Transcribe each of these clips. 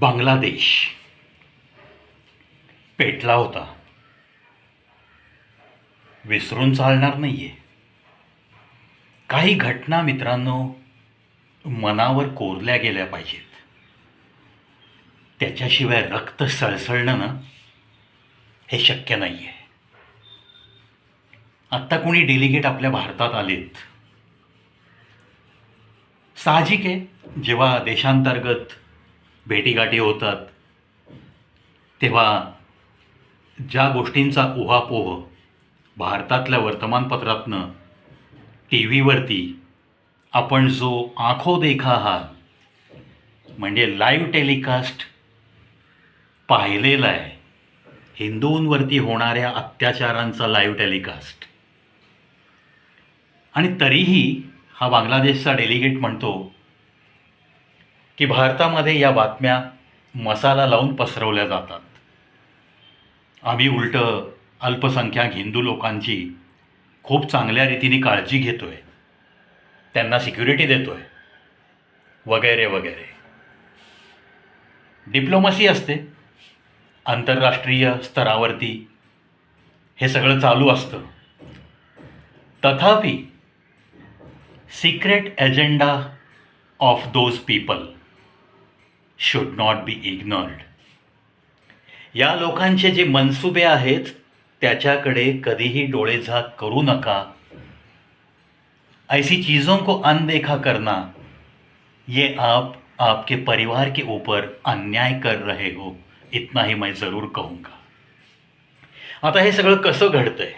बांगलादेश. पेटला होता. विसरून चालणार नाही आहे काही घटना मित्रांनो मनावर कोरल्या गेल्या पाहिजेत. त्याच्याशिवाय रक्त सळसळणं ना हे शक्य नाही आहे आत्ता कोणी डेलिगेट आपल्या भारतात आलेत? साहजिक आहे. जेव्हा देशांतर्गत भेटीगाठी होतात. तेव्हा ज्या गोष्टींचा उहापोह भारतातल्या वर्तमानपत्रातनं टी व्हीवरती आपण जो आखो देखा हा म्हणजे लाईव्ह टेलिकास्ट पाहिलेला आहे हिंदूंवरती होणाऱ्या अत्याचारांचा लाईव्ह टेलिकास्ट आणि तरीही हा बांगलादेशचा डेलिगेट म्हणतो की भारतामध्ये या बातम्या मसाला लावून पसरवल्या जातात. आम्ही उलटं अल्पसंख्याक हिंदू लोकांची खूप चांगल्या रीतीने काळजी घेतो आहे त्यांना सिक्युरिटी देतो आहे वगैरे वगैरे. डिप्लोमसी असते. आंतरराष्ट्रीय स्तरावरती हे सगळं चालू असतं. तथापि secret agenda of those people should not be ignored या लोकांचे जे मनसुबे आहेत त्याच्याकडे कधीही डोळेझाक करू नका. ऐसी चीज़ों को अनदेखा करना. ये आप आपके परिवार के ऊपर अन्याय कर रहे हो. इतना ही मैं ज़रूर कहूँगा. आता हे सगळं कसं घडतंय?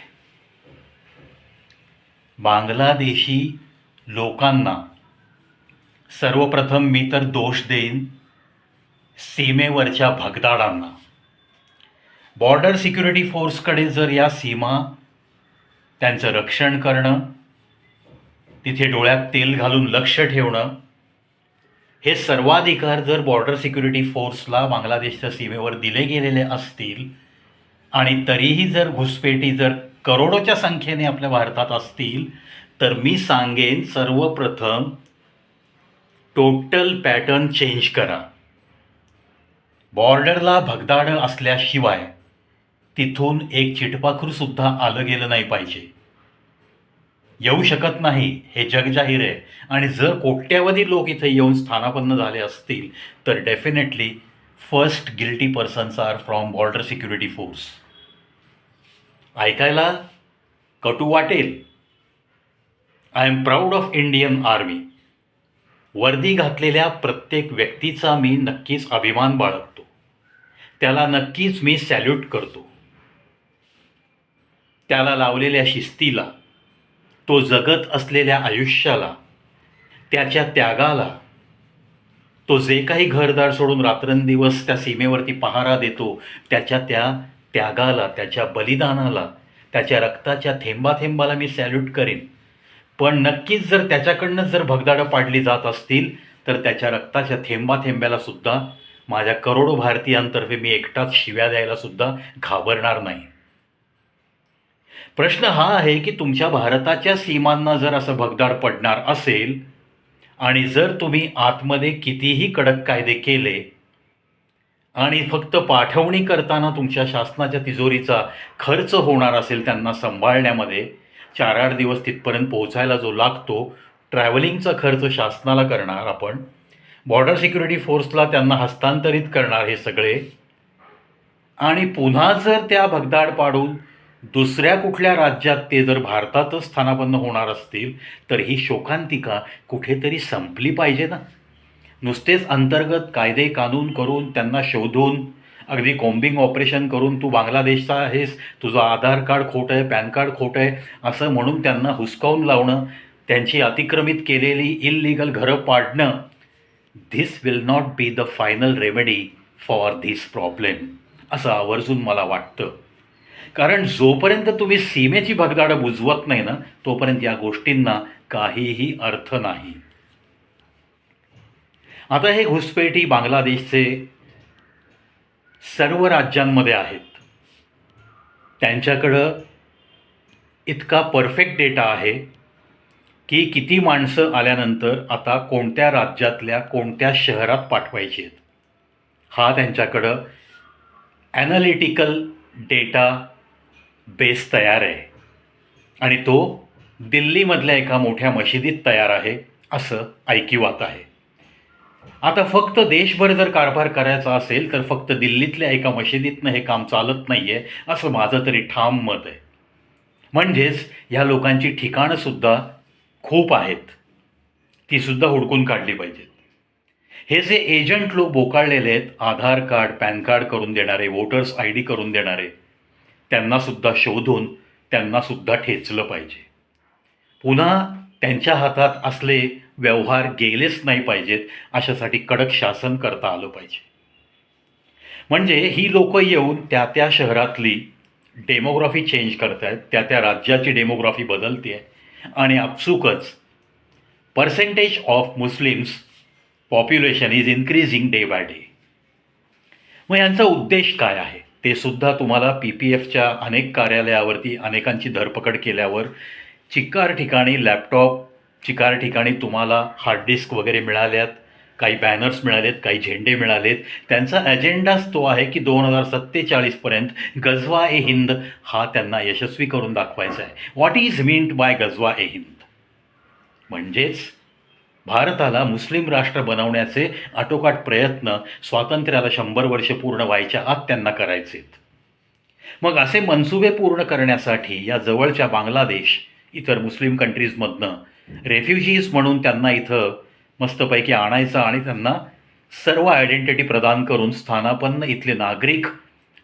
बांगलादेशी लोकांना सर्वप्रथम मी तर दोष देईन. सीमेवरच्या भगदाडांना. बॉर्डर सिक्युरिटी फोर्सकडे जर या सीमा त्यांचं रक्षण करणं तिथे डोळ्यात तेल घालून लक्ष ठेवणं हे सर्वाधिकार जर बॉर्डर सिक्युरिटी फोर्सला बांगलादेशच्या सीमेवर दिले गेलेले असतील आणि तरीही जर घुसपेटी जर करोडोच्या संख्येने आपल्या भारतात असतील तर मी सांगेन सर्वप्रथम टोटल पॅटर्न चेंज करा. बॉर्डरला भगदाडं असल्याशिवाय तिथून एक चिटपाखरूसुद्धा आलं गेलं नाही पाहिजे. येऊ शकत नाही हे जगजाहीर आहे. आणि जर कोट्यावधी लोक इथे येऊन स्थानापन्न झाले असतील तर definitely first guilty persons are from border security force ऐकायला कटू वाटेल? I am proud of Indian army वर्दी घातलेल्या प्रत्येक व्यक्तीचा मी नक्कीच अभिमान बाळगतो. त्याला नक्कीच मी सॅल्यूट करतो. त्याला लावलेल्या शिस्तीला तो जगत असलेल्या आयुष्याला त्याच्या त्यागाला तो जे काही घरदार सोडून रात्रंदिवस त्या सीमेवरती पहारा देतो त्याच्या त्या त्यागाला त्याच्या बलिदानाला त्याच्या रक्ताच्या थेंबाथेंबाला मी सॅल्यूट करेन. पण नक्कीच जर त्याच्याकडनं जर भगदाडं पाडली जात असतील तर त्याच्या रक्ताच्या थेंबा थेंब्याला सुद्धा माझ्या करोडो भारतीयांतर्फे मी एकटाच शिव्या द्यायला सुद्धा घाबरणार नाही. प्रश्न हा आहे की तुमच्या भारताच्या सीमांना जर असं भगदाड पडणार असेल आणि जर तुम्ही आतमध्ये कितीही कडक कायदे केले आणि फक्त पाठवणी करताना तुमच्या शासनाच्या तिजोरीचा खर्च होणार असेल त्यांना सांभाळण्यामध्ये चार आठ दिवस तिथपर्यंत पोहोचायला जो लागतो ट्रॅव्हलिंगचा खर्च शासनाला करणार आपण. बॉर्डर सिक्युरिटी फोर्सला त्यांना हस्तांतरित करणार हे सगळे. आणि पुन्हा जर त्या भगदाड पाडून दुसऱ्या कुठल्या राज्यात ते जर भारतातच स्थानापन्न होणार असतील तर ही शोकांतिका कुठेतरी संपली पाहिजे ना. नुसतेच अंतर्गत कायदे कानून करून त्यांना शोधून अगदी कॉम्बिंग ऑपरेशन करून तू बांगलादेशचा आहेस तुझं आधार कार्ड खोटं आहे पॅन कार्ड खोटं आहे असं म्हणून त्यांना हुसकावून लावणं त्यांची अतिक्रमित केलेली इललिगल घरं पाडणं this will not be the final remedy for this problem असं आवर्जून मला वाटतं. कारण जोपर्यंत तुम्ही सीमेची भगदाडं बुजवत नाही ना तोपर्यंत या गोष्टींना काहीही अर्थ नाही. आता हे घुसपेटी बांगलादेशचे सर्व राज्यांमध्ये आहेत. त्यांच्याकडं इतका परफेक्ट डेटा आहे की किती माणसं आल्यानंतर आता कोणत्या राज्यातल्या कोणत्या शहरात पाठवायची आहेत. हा त्यांच्याकडं ॲनालिटिकल डेटा बेस तयार आहे. आणि तो दिल्लीमधल्या एका मोठ्या मशिदीत तयार आहे असं ऐकिवात आहे. आता फक्त देशभर जर कारभार करायचा असेल तर फक्त दिल्लीतल्या एका मशिदीतनं हे काम चालत नाही आहे असं माझं तरी ठाम मत आहे. म्हणजेच ह्या लोकांची ठिकाणंसुद्धा खूप आहेत. तीसुद्धा हुडकून काढली पाहिजेत. हे जे एजंट लोक बोकाळलेले आहेत आधार कार्ड पॅन कार्ड करून देणारे वोटर्स आय डी करून देणारे त्यांनासुद्धा शोधून त्यांनासुद्धा ठेचलं पाहिजे. पुन्हा त्यांच्या हातात असले व्यवहार गेलेच नाही पाहिजेत अशासाठी कडक शासन करता आलं पाहिजे. म्हणजे ही लोकं येऊन त्या त्या शहरातली डेमोग्राफी चेंज करत आहेत त्या त्या राज्याची डेमोग्राफी बदलते आहे आणि आपसुकच percentage of Muslims population is increasing day by day मग यांचा उद्देश काय आहे? ते सुद्धा तुम्हाला पी पी एफच्या अनेक कार्यालयावरती अनेकांची धरपकड केल्यावर चिक्कार ठिकाणी लॅपटॉप चिकार ठिकाणी तुम्हाला हार्ड डिस्क वगैरे मिळाल्यात काही बॅनर्स मिळालेत काही झेंडे मिळालेत. त्यांचा अजेंडाच तो आहे की दोन हजार सत्तेचाळीसपर्यंत गजवा ए हिंद हा त्यांना यशस्वी करून दाखवायचा आहे. व्हॉट इज मीन्ट बाय गजवा ए हिंद? म्हणजेच भारताला मुस्लिम राष्ट्र बनवण्याचे आटोकाट प्रयत्न स्वातंत्र्याला शंभर वर्ष पूर्ण व्हायच्या आत त्यांना करायचेत मग असे मनसुबे पूर्ण करण्यासाठी या जवळच्या बांगलादेश इतर मुस्लिम कंट्रीजमधनं रेफ्युजीज म्हणून त्यांना इथं मस्तपैकी आणायचं आणि त्यांना सर्व आयडेंटिटी प्रदान करून स्थानापन्न इथले नागरिक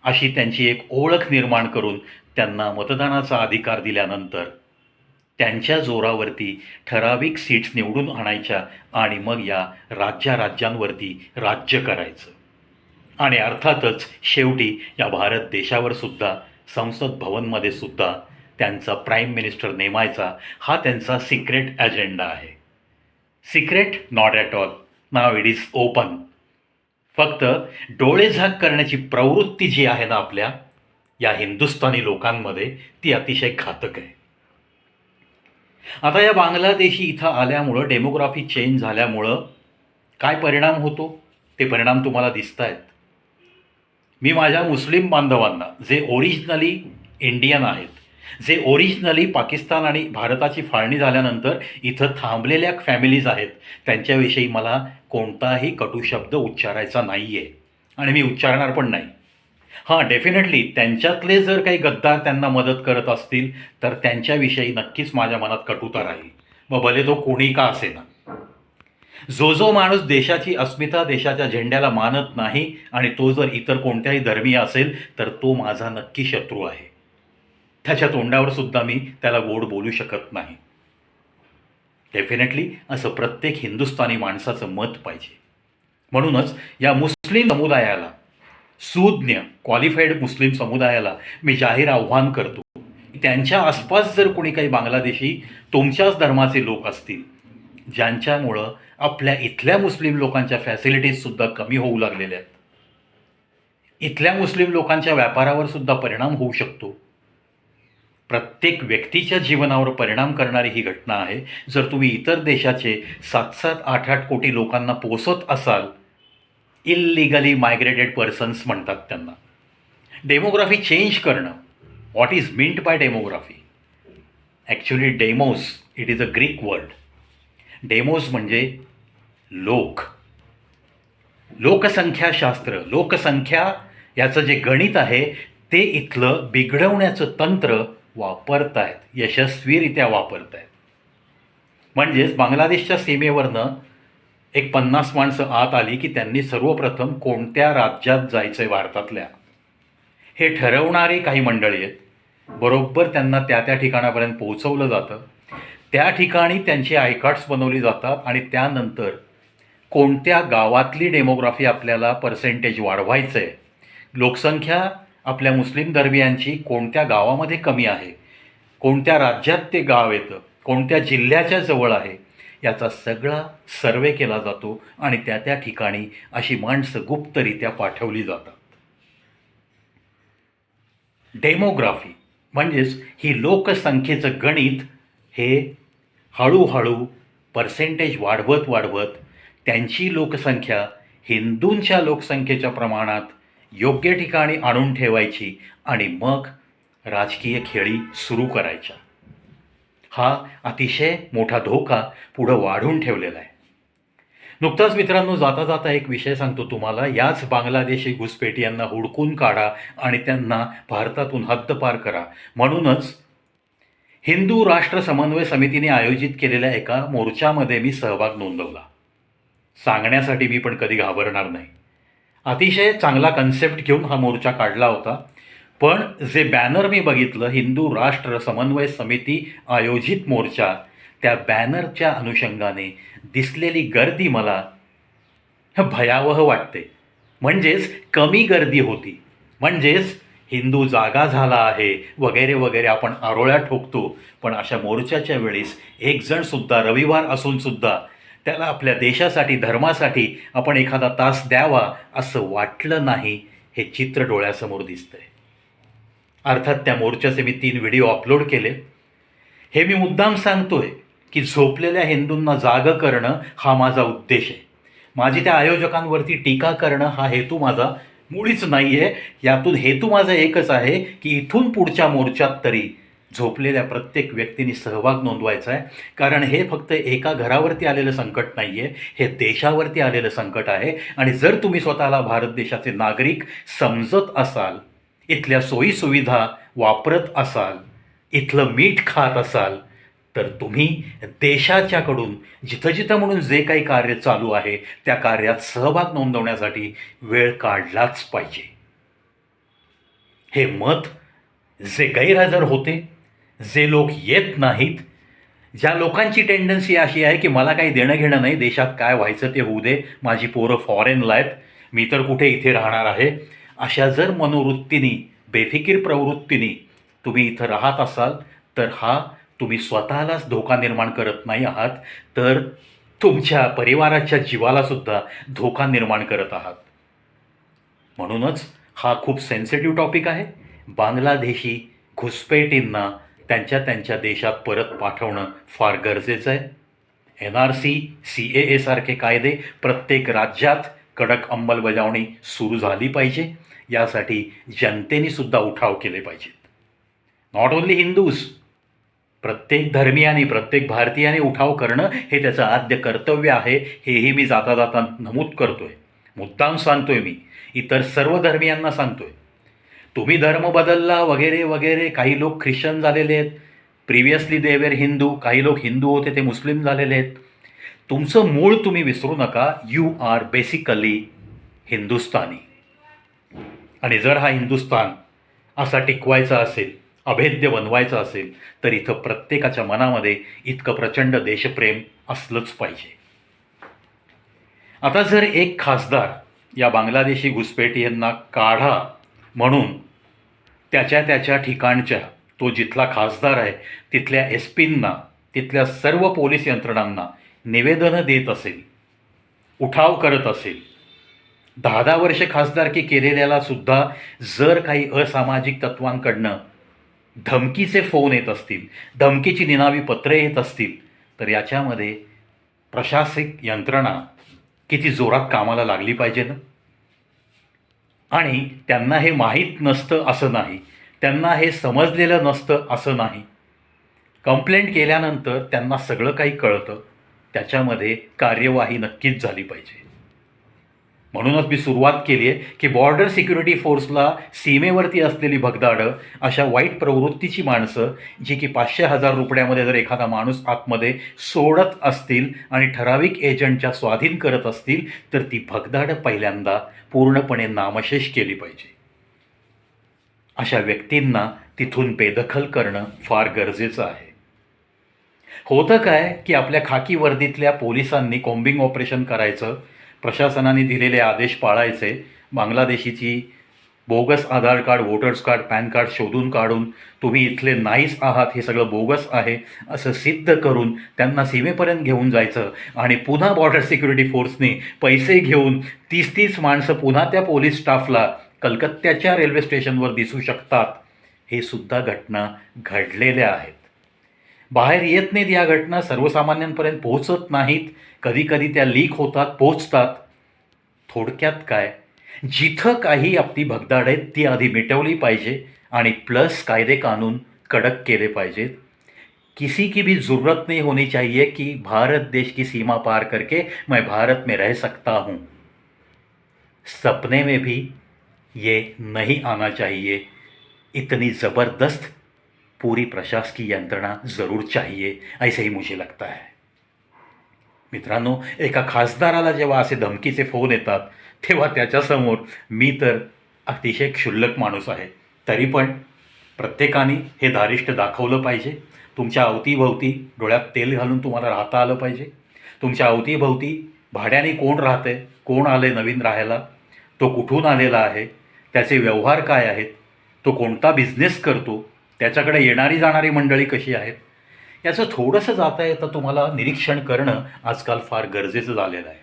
अशी त्यांची एक ओळख निर्माण करून त्यांना मतदानाचा अधिकार दिल्यानंतर त्यांच्या जोरावरती ठराविक सीट्स निवडून आणायच्या आणि मग या राज्या राज्यांवरती राज्य करायचं. आणि अर्थातच शेवटी या भारत देशावर सुद्धा संसद भवनमध्ये सुद्धा त्यांचा प्राईम मिनिस्टर नेमायचा हा त्यांचा सिक्रेट अजेंडा आहे. Secret not at all now it is open फक्त डोळेझाक करण्याची प्रवृत्ती जी आहे ना आपल्या या हिंदुस्थानी लोकांमध्ये ती अतिशय घातक आहे. आता या बांगलादेशी इथं आल्यामुळं डेमोग्राफी चेंज झाल्यामुळं काय परिणाम होतो? ते परिणाम तुम्हाला दिसत आहेत मी माझ्या मुस्लिम बांधवांना जे ओरिजिनली इंडियन आहेत जे ओरिजिनली पाकिस्तान आणि भारताची फाळणी झाल्यानंतर इथं थांबलेल्या फॅमिलीज आहेत. त्यांच्याविषयी मला कोणताही कटू शब्द उच्चारायचा नाही आहे आणि मी उच्चारणार पण नाही. हां डेफिनेटली त्यांच्यातले जर काही गद्दार त्यांना मदत करत असतील तर त्यांच्याविषयी नक्कीच माझ्या मनात कटुता राहील. मग भले तो कोणी का असेना. जो जो माणूस देशाची अस्मिता देशाच्या झेंड्याला मानत नाही आणि तो जर इतर कोणत्याही धर्मीय असेल तर तो माझा नक्की शत्रू आहे. त्याच्या तोंडावर सुद्धा मी त्याला गोड बोलू शकत नाही. डेफिनेटली असं प्रत्येक हिंदुस्थानी माणसाचं मत पाहिजे. म्हणूनच या मुस्लिम समुदायाला सुज्ञ क्वालिफाईड मुस्लिम समुदायाला मी जाहीर आव्हान करतो त्यांच्या आसपास जर कोणी काही बांगलादेशी तुमच्याच धर्माचे लोक असतील ज्यांच्यामुळं आपल्या इथल्या मुस्लिम लोकांच्या फॅसिलिटीजसुद्धा कमी होऊ लागलेल्या आहेत. इथल्या मुस्लिम लोकांच्या व्यापारावर सुद्धा परिणाम होऊ शकतो. प्रत्येक व्यक्तीच्या जीवनावर परिणाम करणारी ही घटना आहे. जर तुम्ही इतर देशाचे सात सात आठ आठ कोटी लोकांना पोचत असाल इल्लिगली मायग्रेटेड पर्सन्स म्हणतात त्यांना. डेमोग्राफी चेंज करणं. What is meant by demography actually demos it is a Greek word demos म्हणजे लोक. लोकसंख्याशास्त्र लोकसंख्या याचं जे गणित आहे ते इथलं बिघडवण्याचं तंत्र वापरतायत यशस्वीरित्या वापरतायत. म्हणजेच बांगलादेशच्या सीमेवरनं एक पन्नास माणसं आत आली की त्यांनी सर्वप्रथम कोणत्या राज्यात जायचं आहे भारतातल्या? हे ठरवणारी काही मंडळी आहेत. बरोबर त्यांना त्या त्या ठिकाणापर्यंत पोहोचवलं जातं. त्या ठिकाणी त्यांची आयकार्ड्स बनवली जातात आणि त्यानंतर कोणत्या गावातली डेमोग्राफी आपल्याला पर्सेंटेज वाढवायचं आहे लोकसंख्या आपल्या मुस्लिम धर्मियांची कोणत्या गावामध्ये कमी आहे? कोणत्या राज्यात ते गाव येतं? कोणत्या जिल्ह्याच्या जवळ आहे? याचा सगळा सर्वे केला जातो आणि त्या त्या ठिकाणी अशी माणसं गुप्तरित्या पाठवली जातात. डेमोग्राफी म्हणजेच ही लोकसंख्येचं गणित हे हळूहळू पर्सेंटेज वाढवत वाढवत त्यांची लोकसंख्या हिंदूंच्या लोकसंख्येच्या प्रमाणात योग्य ठिकाणी आणून ठेवायची आणि मग राजकीय खेळी सुरू करायच्या. हा अतिशय मोठा धोका पुढं वाढून ठेवलेला आहे. नुकताच मित्रांनो जाता जाता एक विषय सांगतो तुम्हाला. याच बांगलादेशी घुसपेटियांना हुडकून काढा आणि त्यांना भारतातून हद्दपार करा. म्हणूनच हिंदू राष्ट्र समन्वय समितीने आयोजित केलेल्या एका मोर्चामध्ये मी सहभाग नोंदवला. सांगण्यासाठी मी पण कधी घाबरणार नाही. अतिशय चांगला कन्सेप्ट घेऊन हा मोर्चा काढला होता. पण जे बॅनर मी बघितलं हिंदू राष्ट्र समन्वय समिती आयोजित मोर्चा त्या बॅनरच्या अनुषंगाने दिसलेली गर्दी मला भयावह वाटते. म्हणजेच कमी गर्दी होती. म्हणजेच हिंदू जागा झाला आहे वगैरे वगैरे आपण आरोळ्या ठोकतो. पण अशा मोर्चाच्या वेळेस एकजणसुद्धा रविवार असूनसुद्धा त्याला आपल्या देशासाठी धर्मासाठी आपण एखादा तास द्यावा असं वाटलं नाही हे चित्र डोळ्यासमोर दिसतंय. अर्थात त्या मोर्चाचे मी तीन व्हिडिओ अपलोड केले. हे मी मुद्दाम सांगतोय की झोपलेल्या हिंदूंना जाग करणं हा माझा उद्देश आहे. माझी त्या आयोजकांवरती टीका करणं हा हेतू माझा मुळीच नाही आहे यातून हेतू माझा एकच आहे की इथून पुढच्या मोर्चात तरी झोपलेल्या प्रत्येक व्यक्तीने सहभाग नोंदवायचा आहे. कारण हे फक्त एका घरावरती आलेलं संकट नाही आहे हे देशावरती आलेलं संकट आहे. आणि जर तुम्ही स्वतःला भारत देशाचे नागरिक समजत असाल इथल्या सोयीसुविधा वापरत असाल इथलं मीठ खात असाल तर तुम्ही देशाच्याकडून जिथं जिथं म्हणून जे काही कार्य चालू आहे त्या कार्यात सहभाग नोंदवण्यासाठी वेळ काढलाच पाहिजे. हे मत जे गैरहजर होते जे लोक येत नाहीत ज्या लोकांची टेंडन्सी अशी आहे की मला काही देणं घेणं नाही देशात काय व्हायचं ते होऊ दे माझी पोरं फॉरेनला आहेत मी तर कुठे इथे राहणार आहे अशा जर मनोवृत्तीने बेफिकीर प्रवृत्तीने तुम्ही इथं राहत असाल तर हा तुम्ही स्वतःलाच धोका निर्माण करत नाही आहात तर तुमच्या परिवाराच्या जीवालासुद्धा धोका निर्माण करत आहात. म्हणूनच हा खूप सेन्सिटिव्ह टॉपिक आहे. बांगलादेशी घुसपेटींना त्यांच्या त्यांच्या देशात परत पाठवणं फार गरजेचं आहे. N R C C A एसारखे कायदे प्रत्येक राज्यात कडक अंमलबजावणी सुरू झाली पाहिजे. यासाठी जनतेने सुद्धा उठाव केले पाहिजेत. नॉट ओन्ली हिंदूज प्रत्येक धर्मियाने प्रत्येक भारतीयाने उठाव करणं हे त्याचं आद्य कर्तव्य आहे. हेही मी जाता जाता नमूद करतोय. मुद्दाम सांगतोय मी. इतर सर्व धर्मियांना सांगतोय. तुम्ही धर्म बदलला वगैरे वगैरे. काही लोक ख्रिश्चन झालेले आहेत. प्रिव्हियसली देवेर हिंदू काही लोक हिंदू होते ते मुस्लिम झालेले आहेत. तुमचं मूळ तुम्ही विसरू नका. You are basically Hindustani. आणि जर हा हिंदुस्थान असा टिकवायचा असेल अभेद्य बनवायचा असेल तर इथं प्रत्येकाच्या मनामध्ये इतकं प्रचंड देशप्रेम असलंच पाहिजे. आता जर एक खासदार या बांगलादेशी घुसपेटी यांना काढा म्हणून त्याच्या त्याच्या ठिकाणच्या तो जिथला खासदार आहे तिथल्या एस पींना तिथल्या सर्व पोलीस यंत्रणांना निवेदनं देत असेल उठाव करत असेल दहा दहा वर्ष खासदारकी केलेल्याला सुद्धा जर काही असामाजिक तत्वांकडनं धमकीचे फोन येत असतील धमकीची निनावी पत्रे येत असतील तर याच्यामध्ये प्रशासक यंत्रणा किती जोरात कामाला लागली पाहिजे ना? आणि त्यांना हे माहीत नसतं असं नाही. त्यांना हे समजलेलं नसतं असं नाही. कंप्लेंट केल्यानंतर त्यांना सगळं काही कळतं. त्याच्यामध्ये कार्यवाही नक्कीच झाली पाहिजे. म्हणूनच मी सुरुवात केली आहे की बॉर्डर सिक्युरिटी फोर्सला सीमेवरती असलेली भगदाडं अशा वाईट प्रवृत्तीची माणसं जी की पाचशे हजार रुपयामध्ये जर एखादा माणूस आतमध्ये सोडत असतील आणि ठराविक एजंटच्या स्वाधीन करत असतील तर ती भगदाडं पहिल्यांदा पूर्णपणे नामशेष केली पाहिजे. अशा व्यक्तींना तिथून बेदखल करणं फार गरजेचं आहे. होतं काय की आपल्या खाकी वर्दीतल्या पोलिसांनी कॉम्बिंग ऑपरेशन करायचं प्रशासनाने दिलेले आदेश पाळायचे. बांगलादेशीची bogus Aadhaar card voters card PAN card शोधून काढून तुम्ही इथले नाहीच आहात हे सगळं बोगस आहे असं सिद्ध करून त्यांना सीमेपर्यंत घेऊन जायचं आणि पुन्हा बॉर्डर सिक्युरिटी फोर्सने पैसे घेऊन तीस तीस माणसं पुन्हा त्या पोलीस स्टाफला कलकत्त्याच्या रेल्वे स्टेशनवर दिसू शकतात. हे सुद्धा घटना घडलेल्या आहेत. बाहेर येत नाहीत या घटना सर्वसामान्यांपर्यंत पोहोचत नाहीत. कधीकधी त्या लीक होतात पोहोचतात. थोडक्यात काय? जिथं काही आपली भगदाड आहेत ती आधी मिटवली पाहिजे आणि प्लस कायदे कानून कडक केले पाहिजेत. किसी की भी ज़रूरत नहीं होनी चाहिए कि भारत देश की सीमा पार करके मैं भारत में रह सकता हूँ। सपने में भी ये नहीं आना चाहिए। इतनी ज़बरदस्त पूरी प्रशासकीय यंत्रणा ज़रूर चाहिए ऐसे ही मुझे लगता है। मित्रांनो एका खासदाराला जेव्हा असे धमकीचे फोन येतात तेव्हा त्याच्यासमोर मी तर अतिशय क्षुल्लक माणूस आहे. तरी पण प्रत्येकाने हे धारिष्ट दाखवलं पाहिजे. तुमच्या अवतीभवती डोळ्यात तेल घालून तुम्हाला राहता आलं पाहिजे. तुमच्या अवतीभवती भाड्याने कोण राहते कोण आले नवीन राहायला तो कुठून आलेला आहे त्याचे व्यवहार काय आहेत तो कोणता बिझनेस करतो त्याच्याकडे येणारी जाणारी मंडळी कशी आहेत? याचं थोडंसं जाता येतं तुम्हाला निरीक्षण करणं आजकाल फार गरजेचं झालेलं आहे.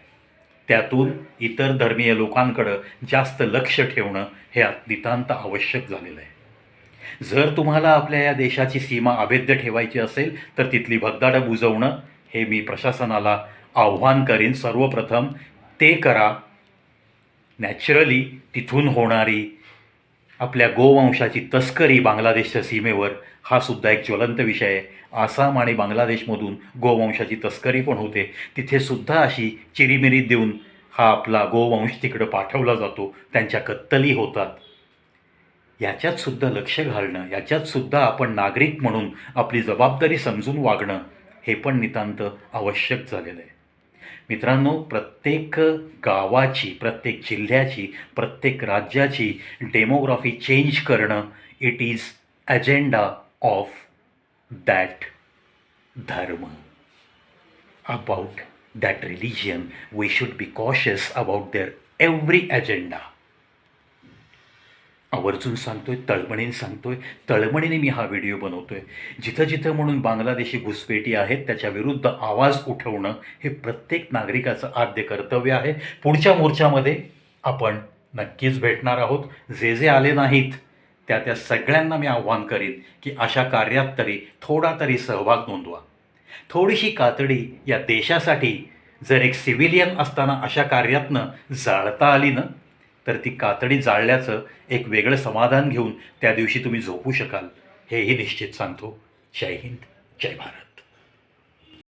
त्यातून इतर धर्मीय लोकांकडं जास्त लक्ष ठेवणं हे नितांत आवश्यक झालेलं आहे. जर तुम्हाला आपल्या या देशाची सीमा अभेद्य ठेवायची असेल तर तिथली भगदाडं बुजवणं हे मी प्रशासनाला आव्हान करीन. सर्वप्रथम ते करा. नॅचरली तिथून होणारी आपल्या गोवंशाची तस्करी बांगलादेशच्या सीमेवर हा सुद्धा एक ज्वलंत विषय आहे. आसाम आणि बांगलादेशमधून गोवंशाची तस्करी पण होते. तिथे सुद्धा अशी चिरीमिरी देऊन हा आपला गोवंश तिकडं पाठवला जातो. त्यांच्या कत्तली होतात. याच्यात सुद्धा लक्ष घालणं याच्यात सुद्धा आपण नागरिक म्हणून आपली जबाबदारी समजून वागणं हे पण नितांत आवश्यक झालेलं आहे. मित्रांनो प्रत्येक गावाची प्रत्येक जिल्ह्याची प्रत्येक राज्याची डेमोग्राफी चेंज करणं it is agenda of that धर्म. About that religion we should be cautious about their every agenda आवर्जून सांगतोय तळमळीने सांगतोय. तळमळीने मी हा व्हिडिओ बनवतोय. जिथं जिथं म्हणून बांगलादेशी घुसपेटी आहेत त्याच्या विरुद्ध आवाज उठवणं हे प्रत्येक नागरिकाचं आद्य कर्तव्य आहे. पुढच्या मोर्चामध्ये आपण नक्कीच भेटणार आहोत. जे जे आले नाहीत त्या त्या सगळ्यांना मी आव्हान करीन की अशा कार्यात तरी थोडा तरी सहभाग नोंदवा. थोडीशी कातडी या देशासाठी जर एक सिव्हिलियन असताना अशा कार्यातनं जाळता आली ना तर ती कातडी जाळल्याचं एक वेगळं समाधान घेऊन त्या दिवशी तुम्ही झोपू शकाल हेही निश्चित सांगतो. जय हिंद जय भारत.